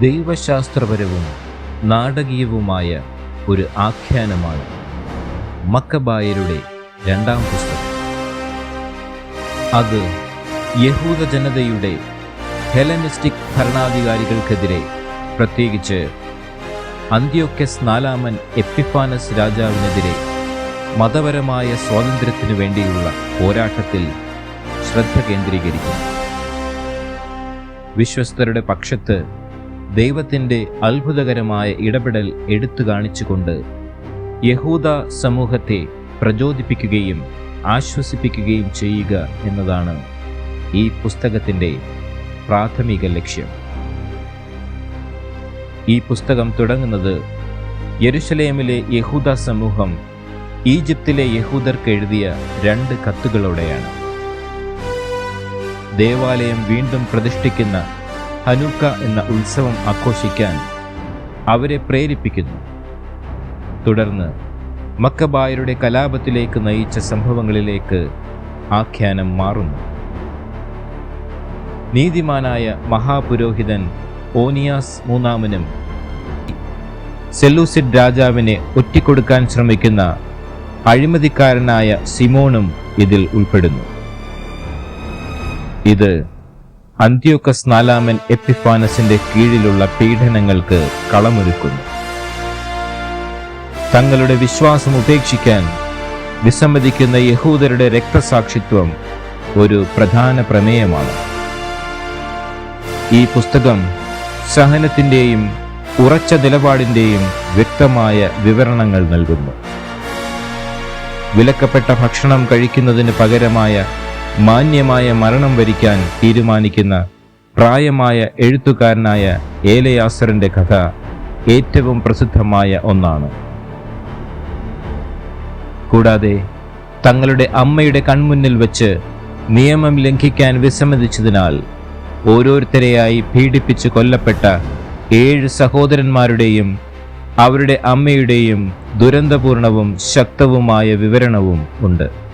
ദൈവശാസ്ത്രപരവും നാടകീയവുമായ ഒരു ആഖ്യാനമാണ് മക്കബായരുടെ രണ്ടാം പുസ്തകം. അത് യഹൂദ ജനതയുടെ ഹെലനിസ്റ്റിക് ഭരണാധികാരികൾക്കെതിരെ പ്രത്യേകിച്ച് അന്ത്യോക്കസ് നാലാമൻ എപ്പിഫാനസ് രാജാവിനെതിരെ മതപരമായ സ്വാതന്ത്ര്യത്തിനു വേണ്ടിയുള്ള പോരാട്ടത്തിൽ ശ്രദ്ധ കേന്ദ്രീകരിക്കുന്നു. വിശ്വസ്തരുടെ പക്ഷത്ത് ദൈവത്തിന്റെ അത്ഭുതകരമായ ഇടപെടൽ എടുത്തു കാണിച്ചുകൊണ്ട് യഹൂദ സമൂഹത്തെ പ്രചോദിപ്പിക്കുകയും ആശ്വസിപ്പിക്കുകയും ചെയ്യുക എന്നതാണ് ഈ പുസ്തകത്തിന്റെ പ്രാഥമിക ലക്ഷ്യം. ഈ പുസ്തകം തുടങ്ങുന്നത് യെരുശലേമിലെ യഹൂദ സമൂഹം ഈജിപ്തിലെ യഹൂദർക്ക് എഴുതിയ രണ്ട് കത്തുകളോടെയാണ്. ദേവാലയം വീണ്ടും പ്രതിഷ്ഠിക്കുന്ന ഹനൂക്ക എന്ന ഉത്സവം ആഘോഷിക്കാൻ അവരെ പ്രേരിപ്പിക്കുന്നു. തുടർന്ന് മക്കബായരുടെ കലാപത്തിലേക്ക് നയിച്ച സംഭവങ്ങളിലേക്ക് ആഖ്യാനം മാറുന്നു. നീതിമാനായ മഹാപുരോഹിതൻ ഓനിയാസ് മൂന്നാമനും സെല്ലൂസിഡ് രാജാവിനെ ഒറ്റിക്കൊടുക്കാൻ ശ്രമിക്കുന്ന അഴിമതിക്കാരനായ സിമോണും ഇതിൽ ഉൾപ്പെടുന്നു. ഇത് അന്ത്യോക്കസ് നാലാമൻ എപ്പിഫാനസിന്റെ കീഴിലുള്ള പീഡനങ്ങൾക്ക് കളമൊരുക്കുന്നു. തങ്ങളുടെ വിശ്വാസം ഉപേക്ഷിക്കാൻ വിസമ്മതിക്കുന്ന യഹൂദരുടെ രക്തസാക്ഷിത്വം ഒരു പ്രധാന പ്രമേയമാണ്. ഈ പുസ്തകം സഹനത്തിന്റെയും ഉറച്ച നിലപാടിന്റെയും വ്യക്തമായ വിവരണങ്ങൾ നൽകുന്നു. വിലക്കപ്പെട്ട ഭക്ഷണം കഴിക്കുന്നതിന് പകരമായ മാന്യമായ മരണം വരിക്കാൻ തീരുമാനിക്കുന്ന പ്രായമായ എഴുത്തുകാരനായ ഏലയാസറിന്റെ കഥ ഏറ്റവും പ്രസിദ്ധമായ ഒന്നാണ്. കൂടാതെ തങ്ങളുടെ അമ്മയുടെ കൺമുന്നിൽ വെച്ച് നിയമം ലംഘിക്കാൻ വിസമ്മതിച്ചതിനാൽ ഓരോരുത്തരെയായി പീഡിപ്പിച്ച് കൊല്ലപ്പെട്ട ഏഴ് സഹോദരന്മാരുടെയും അവരുടെ അമ്മയുടെയും ദുരന്തപൂർണവും ശക്തവുമായ വിവരണവും ഉണ്ട്.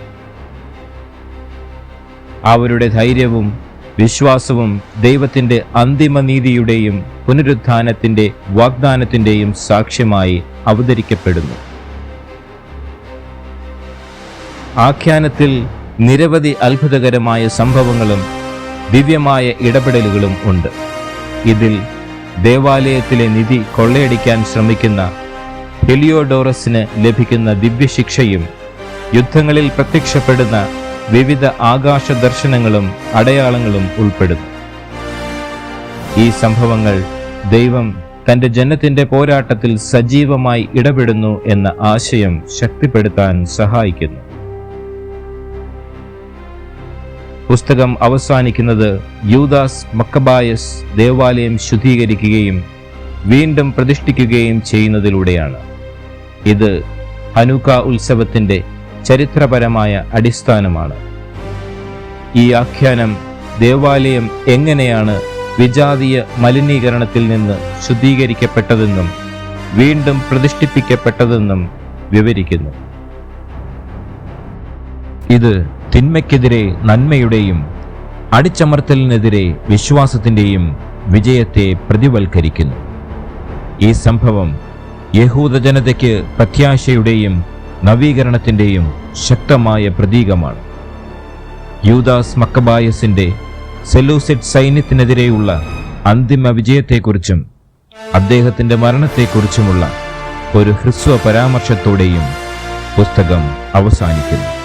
അവരുടെ ധൈര്യവും വിശ്വാസവും ദൈവത്തിന്റെ അന്തിമ നീതിയുടെയും പുനരുത്ഥാനത്തിന്റെ വാഗ്ദാനത്തിന്റെയും സാക്ഷ്യമായി അവതരിക്കപ്പെടുന്നു. ആഖ്യാനത്തിൽ നിരവധി അത്ഭുതകരമായ സംഭവങ്ങളും ദിവ്യമായ ഇടപെടലുകളും ഉണ്ട്. ഇതിൽ ദേവാലയത്തിലെ നിധി കൊള്ളയടിക്കാൻ ശ്രമിക്കുന്ന ഹെലിയോഡോറസിന് ലഭിക്കുന്ന ദിവ്യശിക്ഷയും യുദ്ധങ്ങളിൽ പ്രത്യക്ഷപ്പെടുന്ന വിവിധ ആകാശ ദർശനങ്ങളും അടയാളങ്ങളും ഉൾപ്പെടുന്നു. ഈ സംഭവങ്ങൾ ദൈവം തന്റെ ജനത്തിന്റെ പോരാട്ടത്തിൽ സജീവമായി ഇടപെടുന്നു എന്ന ആശയം ശക്തിപ്പെടുത്താൻ സഹായിക്കുന്നു. പുസ്തകം അവസാനിക്കുന്നത് യൂദാസ് മക്കബായസ് ദേവാലയം ശുദ്ധീകരിക്കുകയും വീണ്ടും പ്രതിഷ്ഠിക്കുകയും ചെയ്യുന്നതിലൂടെയാണ്. ഇത് ഹനുക്ക ഉത്സവത്തിന്റെ ചരിത്രപരമായ അടിസ്ഥാനമാണ്. ഈ ആഖ്യാനം ദേവാലയം എങ്ങനെയാണ് വിജാതീയ മലിനീകരണത്തിൽ നിന്ന് ശുദ്ധീകരിക്കപ്പെട്ടതെന്നും വീണ്ടും പ്രതിഷ്ഠിപ്പിക്കപ്പെട്ടതെന്നും വിവരിക്കുന്നു. ഇത് തിന്മയ്ക്കെതിരെ നന്മയുടെയും അടിച്ചമർത്തലിനെതിരെ വിശ്വാസത്തിന്റെയും വിജയത്തെ പ്രതിവൽക്കരിക്കുന്നു ഈ സംഭവം യഹൂദജനതയ്ക്ക് പ്രത്യാശയുടെയും നവീകരണത്തിന്റെയും ശക്തമായ പ്രതീകമാണ്. യൂദാസ് മക്കബായസിന്റെ സെലൂസിഡ് സൈന്യത്തിനെതിരെയുള്ള അന്തിമ വിജയത്തെക്കുറിച്ചും അദ്ദേഹത്തിന്റെ മരണത്തെക്കുറിച്ചുമുള്ള ഒരു ഹ്രസ്വ പരാമർശത്തോടെയും പുസ്തകം അവസാനിക്കുന്നു.